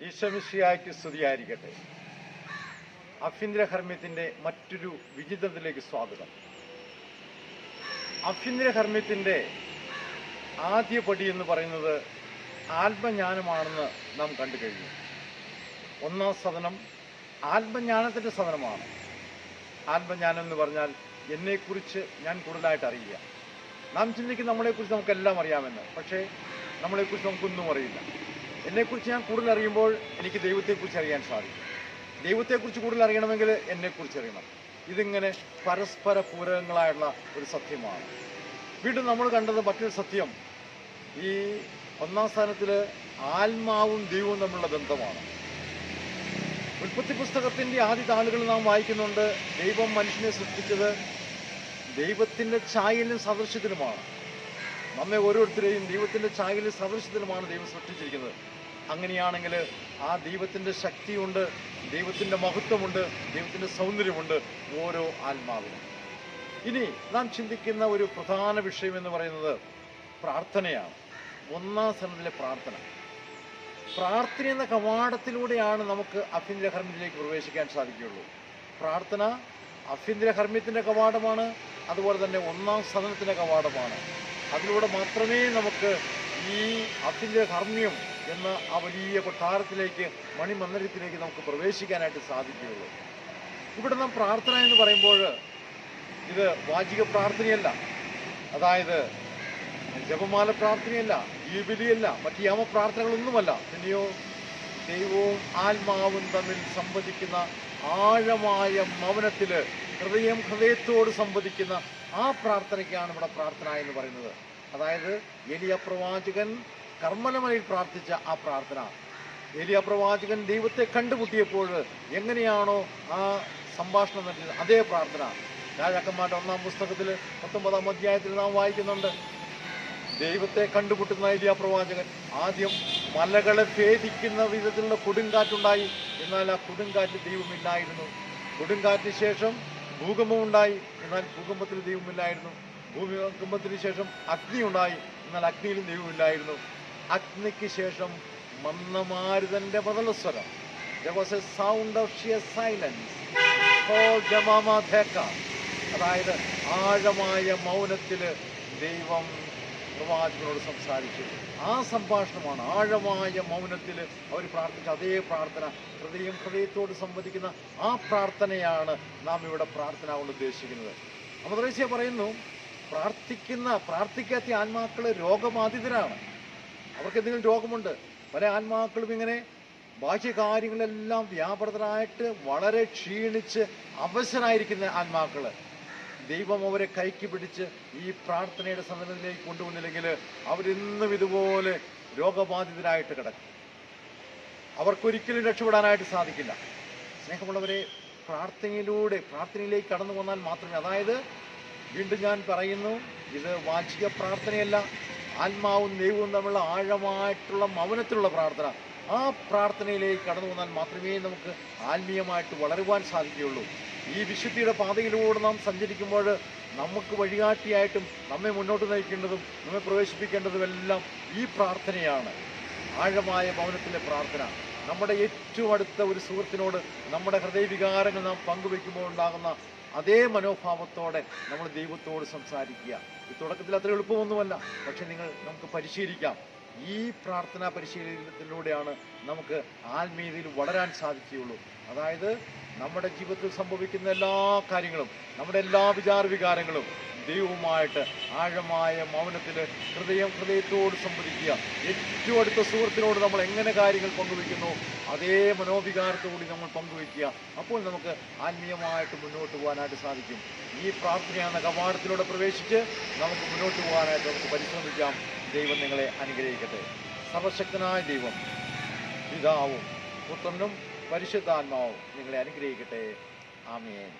ഈശ്വമിഷിയായ്ക്ക് സ്തുതിയായിരിക്കട്ടെ അഭ്യന്തര കർമ്മ്യത്തിന്റെ മറ്റൊരു വിചിത്രത്തിലേക്ക് സ്വാഗതം. അഭ്യന്തര കർമ്മ്യത്തിന്റെ ആദ്യ പടി എന്ന് പറയുന്നത് ആത്മജ്ഞാനമാണെന്ന് നാം കണ്ടു കഴിഞ്ഞു. ഒന്നാം സദനം ആത്മജ്ഞാനത്തിന്റെ സദനമാണ്. ആത്മജ്ഞാനം എന്ന് പറഞ്ഞാൽ എന്നെക്കുറിച്ച് ഞാൻ കൂടുതലായിട്ട് അറിയുക നാം ചിന്തിക്കും നമ്മളെക്കുറിച്ച് നമുക്കെല്ലാം അറിയാമെന്ന്. പക്ഷേ നമ്മളെക്കുറിച്ച് നമുക്കൊന്നും അറിയില്ല. എന്നെക്കുറിച്ച് ഞാൻ കൂടുതൽ അറിയുമ്പോൾ എനിക്ക് ദൈവത്തെക്കുറിച്ച് അറിയാൻ സാധിക്കും. ദൈവത്തെക്കുറിച്ച് കൂടുതൽ അറിയണമെങ്കിൽ എന്നെക്കുറിച്ച് അറിയണം. ഇതിങ്ങനെ പരസ്പര പൂരകങ്ങളായുള്ള ഒരു സത്യമാണ്. വീണ്ടും നമ്മൾ കണ്ടത് മറ്റൊരു സത്യം. ഈ ഒന്നാം സ്ഥാനത്തിൽ ആത്മാവും ദൈവവും തമ്മിലുള്ള ബന്ധമാണ്. ഉൽപ്പത്തി പുസ്തകത്തിന്റെ ആദ്യ താളുകൾ നാം വായിക്കുന്നുണ്ട് ദൈവം മനുഷ്യനെ സൃഷ്ടിച്ചത് ദൈവത്തിന്റെ ഛായയിലും സദൃശ്യത്തിലുമാണ് നമ്മെ ഓരോരുത്തരെയും ദൈവത്തിന്റെ ഛായയിലും സദൃശ്യത്തിലുമാണ് ദൈവം സൃഷ്ടിച്ചിരിക്കുന്നത്. അങ്ങനെയാണെങ്കിൽ ആ ദൈവത്തിന്റെ ശക്തിയുണ്ട് ദൈവത്തിന്റെ മഹത്വമുണ്ട് ദൈവത്തിന്റെ സൗന്ദര്യമുണ്ട് ഓരോ ആത്മാവിനും ഇനി നാം ചിന്തിക്കുന്ന ഒരു പ്രധാന വിഷയം എന്ന് പറയുന്നത് പ്രാർത്ഥനയാണ്. ഒന്നാം സ്ഥലത്തിലെ പ്രാർത്ഥന. പ്രാർത്ഥന എന്ന കവാടത്തിലൂടെയാണ് നമുക്ക് അഭ്യന്തര പ്രവേശിക്കാൻ സാധിക്കുകയുള്ളൂ. പ്രാർത്ഥന അഭ്യന്തര ഹർമ്മ്യത്തിന്റെ കവാടമാണ് അതുപോലെ തന്നെ ഒന്നാം സ്ഥലത്തിന്റെ കവാടമാണ്. അതിലൂടെ മാത്രമേ നമുക്ക് ഈ അഭ്യന്തര കർമ്മ്യം എന്ന ആ വലിയ കൊട്ടാരത്തിലേക്ക് മണിമന്ദിരത്തിലേക്ക് നമുക്ക് പ്രവേശിക്കാനായിട്ട് സാധിക്കുകയുള്ളൂ. ഇവിടെ നാം പ്രാർത്ഥന എന്ന് പറയുമ്പോൾ ഇത് വാചിക പ്രാർത്ഥനയല്ല. അതായത് ജപമാല പ്രാർത്ഥനയല്ല ജ്യൂബിലിയല്ല മറ്റ് യാമ പ്രാർത്ഥനകളൊന്നുമല്ല പിന്നെയോ ദൈവവും ആത്മാവും തമ്മിൽ സംവദിക്കുന്ന ആഴമായ മൗനത്തിൽ ഹൃദയം ഹൃദയത്തോട് സംവദിക്കുന്ന ആ പ്രാർത്ഥനയ്ക്കാണ് ഇവിടെ പ്രാർത്ഥന എന്ന് പറയുന്നത്. അതായത് എലിയ പ്രവാചകൻ കർമ്മലമലയിൽ പ്രാർത്ഥിച്ച ആ പ്രാർത്ഥന. ഏലിയ പ്രവാചകൻ ദൈവത്തെ കണ്ടുമുട്ടിയപ്പോൾ എങ്ങനെയാണോ ആ സംഭാഷണം നടത്തിയത്? അതേ പ്രാർത്ഥന. രാജാക്കന്മാരുടെ ഒന്നാം പുസ്തകത്തിൽ പത്തൊമ്പതാം അധ്യായത്തിൽ നാം വായിക്കുന്നുണ്ട്. ദൈവത്തെ കണ്ടുമുട്ടുന്ന ഏലിയ പ്രവാചകൻ ആദ്യം മലകളെ ഭേദിക്കുന്ന വിധത്തിലുള്ള കൊടുങ്കാറ്റുണ്ടായി. എന്നാൽ ആ കൊടുങ്കാറ്റ് ദൈവമില്ലായിരുന്നു. കൊടുങ്കാറ്റിന് ശേഷം ഭൂകമ്പമുണ്ടായി എന്നാൽ ഭൂകമ്പത്തിൽ ദൈവമില്ലായിരുന്നു. ഭൂകമ്പത്തിന് ശേഷം അഗ്നി ഉണ്ടായി. എന്നാൽ അഗ്നിയിലും ദൈവമില്ലായിരുന്നു. അഗ്നിക്ക് ശേഷം മന്ദമാരുതന്റെ ബദലസ്വരം സൗണ്ട് ഓഫ് a സൈലൻസ് അതായത് ആഴമായ മൗനത്തിൽ ദൈവം പ്രവാചകനോട് സംസാരിച്ചു. ആ സംഭാഷണമാണ് ആഴമായ മൗനത്തിൽ അവർ പ്രാർത്ഥിച്ച അതേ പ്രാർത്ഥന ഹൃദയം ഹൃദയത്തോട് സംവദിക്കുന്ന ആ പ്രാർത്ഥനയാണ് നാം ഇവിടെ പ്രാർത്ഥന കൊണ്ട് ഉദ്ദേശിക്കുന്നത്. അമദ്രേസ്യ പറയുന്നു പ്രാർത്ഥിക്കുന്ന പ്രാർത്ഥിക്കാത്ത ആത്മാക്കൾ രോഗബാധിതരാണ്. അവർക്ക് എന്തെങ്കിലും രോഗമുണ്ട് പല ആത്മാക്കളും ഇങ്ങനെ ബാഹ്യകാര്യങ്ങളെല്ലാം വ്യാപൃതരായിട്ട് വളരെ ക്ഷീണിച്ച് അവശരായിരിക്കുന്ന ആത്മാക്കൾ ദൈവം അവരെ കൈക്ക് പിടിച്ച് ഈ പ്രാർത്ഥനയുടെ സന്നദ്ധത്തിലേക്ക് കൊണ്ടുവന്നില്ലെങ്കിൽ അവരിന്നും ഇതുപോലെ രോഗബാധിതരായിട്ട് കിടക്കും. അവർക്കൊരിക്കലും രക്ഷപ്പെടാനായിട്ട് സാധിക്കില്ല. സ്നേഹമുള്ളവരെ പ്രാർത്ഥനയിലൂടെ പ്രാർത്ഥനയിലേക്ക് കടന്നു വന്നാൽ മാത്രമേ അതായത് വീണ്ടും ഞാൻ പറയുന്നു ഇത് വാചിക പ്രാർത്ഥനയല്ല ആത്മാവും ദൈവവും തമ്മിലുള്ള ആഴമായിട്ടുള്ള മൗനത്തിലുള്ള പ്രാർത്ഥന. ആ പ്രാർത്ഥനയിലേക്ക് കടന്നു വന്നാൽ മാത്രമേ നമുക്ക് ആത്മീയമായിട്ട് വളരുവാൻ സാധിക്കുകയുള്ളൂ. ഈ വിശുദ്ധിയുടെ പാതയിലൂടെ നാം സഞ്ചരിക്കുമ്പോൾ നമുക്ക് വഴികാട്ടിയായിട്ടും നമ്മെ മുന്നോട്ട് നയിക്കേണ്ടതും നമ്മെ പ്രവേശിപ്പിക്കേണ്ടതുമെല്ലാം ഈ പ്രാർത്ഥനയാണ്. ആഴമായ മൗനത്തിലെ പ്രാർത്ഥന. നമ്മുടെ ഏറ്റവും അടുത്ത ഒരു സുഹൃത്തിനോട് നമ്മുടെ ഹൃദയവികാരങ്ങൾ നാം പങ്കുവെക്കുമ്പോൾ ഉണ്ടാകുന്ന അതേ മനോഭാവത്തോടെ നമ്മൾ ദൈവത്തോട് സംസാരിക്കുക. ഈ തുടക്കത്തിൽ അത്ര എളുപ്പമൊന്നുമല്ല. പക്ഷെ നിങ്ങൾ നമുക്ക് പരിശീലിക്കാം. ഈ പ്രാർത്ഥനാ പരിശീലനത്തിലൂടെയാണ് നമുക്ക് ആത്മീയതയിൽ വളരാൻ സാധിക്കുകയുള്ളൂ. അതായത് നമ്മുടെ ജീവിതത്തിൽ സംഭവിക്കുന്ന എല്ലാ കാര്യങ്ങളും നമ്മുടെ എല്ലാ വിചാര വികാരങ്ങളും ദൈവവുമായിട്ട് ആഴമായ മൗനത്തിൽ ഹൃദയം ഹൃദയത്തോട് സംവദിക്കുക. ഏറ്റവും അടുത്ത സുഹൃത്തിനോട് നമ്മൾ എങ്ങനെ കാര്യങ്ങൾ പങ്കുവെക്കുന്നു അതേ മനോവികാരത്തോടെ നമ്മൾ പങ്കുവെക്കുക അപ്പോൾ നമുക്ക് ആത്മീയമായിട്ട് മുന്നോട്ട് പോകാനായിട്ട് സാധിക്കും. ഈ പ്രാർത്ഥനയാണ് കവാടത്തിലൂടെ പ്രവേശിച്ച് നമുക്ക് മുന്നോട്ട് പോകാനായിട്ട് നമുക്ക് പരിശ്രമിക്കാം. ദൈവം നിങ്ങളെ അനുഗ്രഹിക്കട്ടെ. സർവശക്തനായ ദൈവം പിതാവും പുത്രനും പരിശുദ്ധാത്മാവും നിങ്ങളെ അനുഗ്രഹിക്കട്ടെ. ആമേൻ.